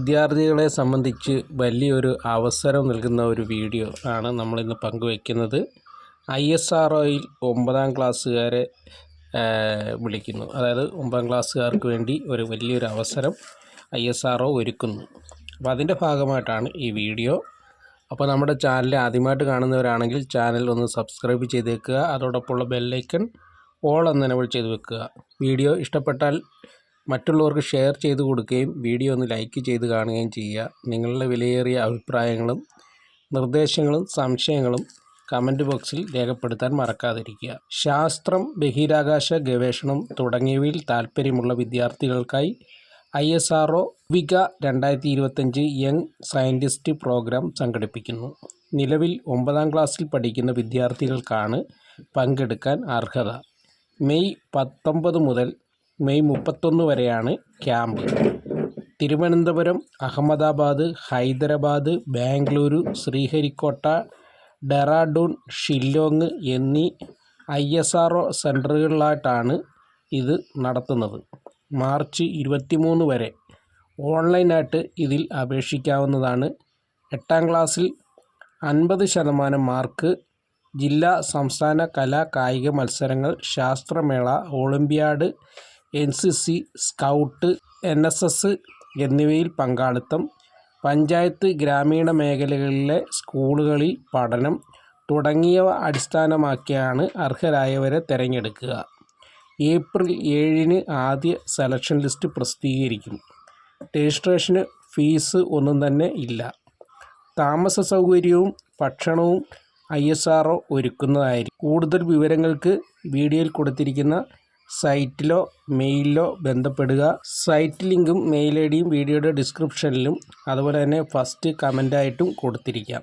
വിദ്യാർത്ഥികളെ സംബന്ധിച്ച് വലിയൊരു അവസരം നൽകുന്ന ഒരു വീഡിയോ ആണ് നമ്മളിന്ന് പങ്കുവയ്ക്കുന്നത് ഐ എസ് ആർ ഒയിൽ ഒമ്പതാം ക്ലാസ്സുകാരെ വിളിക്കുന്നു. അതായത് ഒമ്പതാം ക്ലാസ്സുകാർക്ക് വേണ്ടി ഒരു വലിയൊരു അവസരം ഐ എസ് ആർ ഒ ഒരുക്കുന്നു. അപ്പോൾ അതിന്റെ ഭാഗമായിട്ടാണ് ഈ വീഡിയോ. അപ്പോൾ നമ്മുടെ ചാനൽ ആദ്യമായിട്ട് കാണുന്നവരാണെങ്കിൽ ചാനൽ ഒന്ന് സബ്സ്ക്രൈബ് ചെയ്തേക്കുക. അതോടൊപ്പമുള്ള ബെല്ലൈക്കൺ ഓൾ എന്ന് എനബിൾ വെക്കുക. വീഡിയോ ഇഷ്ടപ്പെട്ടാൽ മറ്റുള്ളവർക്ക് ഷെയർ ചെയ്ത് കൊടുക്കുകയും വീഡിയോ ഒന്ന് ലൈക്ക് ചെയ്ത് കാണുകയും ചെയ്യുക. നിങ്ങളുടെ വിലയേറിയ അഭിപ്രായങ്ങളും നിർദ്ദേശങ്ങളും സംശയങ്ങളും കമന്റ് ബോക്സിൽ രേഖപ്പെടുത്താൻ മറക്കാതിരിക്കുക. ശാസ്ത്രം ബഹിരാകാശ ഗവേഷണം തുടങ്ങിയവയിൽ താൽപ്പര്യമുള്ള വിദ്യാർത്ഥികൾക്കായി ഐ എസ് ആർ ഒ വിക രണ്ടായിരത്തി ഇരുപത്തഞ്ച് യങ് സയന്റിസ്റ്റ് പ്രോഗ്രാം സംഘടിപ്പിക്കുന്നു. നിലവിൽ ഒമ്പതാം ക്ലാസ്സിൽ പഠിക്കുന്ന വിദ്യാർത്ഥികൾക്കാണ് പങ്കെടുക്കാൻ അർഹത. മെയ് പത്തൊമ്പത് മുതൽ മെയ് മുപ്പത്തൊന്ന് വരെയാണ് ക്യാമ്പ്. തിരുവനന്തപുരം അഹമ്മദാബാദ് ഹൈദരാബാദ് ബാംഗ്ലൂരു ശ്രീഹരിക്കോട്ട ഡെറാഡൂൺ ഷില്ലോങ് എന്നീ ഐ എസ് ആർ ഒ സെന്ററുകളിലായിട്ടാണ് ഇത് നടത്തുന്നത്. മാർച്ച് ഇരുപത്തിമൂന്ന് വരെ ഓൺലൈനായിട്ട് ഇതിൽ അപേക്ഷിക്കാവുന്നതാണ്. എട്ടാം ക്ലാസ്സിൽ അൻപത് ശതമാനം മാർക്ക് ജില്ലാ സംസ്ഥാന കലാ കായിക മത്സരങ്ങൾ ശാസ്ത്രമേള olympiad N C C scout N S S എന്നിവയിൽ പങ്കാളിത്തം. പഞ്ചായത്ത് ഗ്രാമീണ മേഖലകളിലെ സ്കൂളുകളിൽ പഠനം തുടങ്ങിയവ അടിസ്ഥാനമാക്കിയാണ് അർഹരായവരെ തിരഞ്ഞെടുക്കുക. ഏപ്രിൽ ഏഴിന് ആദ്യ സെലക്ഷൻ ലിസ്റ്റ് പ്രസിദ്ധീകരിക്കും രജിസ്ട്രേഷന് ഫീസ് ഒന്നും തന്നെ ഇല്ല. താമസ സൗകര്യവും ഭക്ഷണവും ഐ എസ് ആർ ഒ ഒരുക്കുന്നതായിരിക്കും. കൂടുതൽ വിവരങ്ങൾക്ക് വീഡിയോയിൽ കൊടുത്തിരിക്കുന്ന സൈറ്റിലോ മെയിലിലോ ബന്ധപ്പെടുക. സൈറ്റ് ലിങ്കും മെയിൽ ഐ ഡിയും വീഡിയോയുടെ ഡിസ്ക്രിപ്ഷനിലും അതുപോലെ തന്നെ ഫസ്റ്റ് കമന്റായിട്ടും കൊടുത്തിരിക്കാം.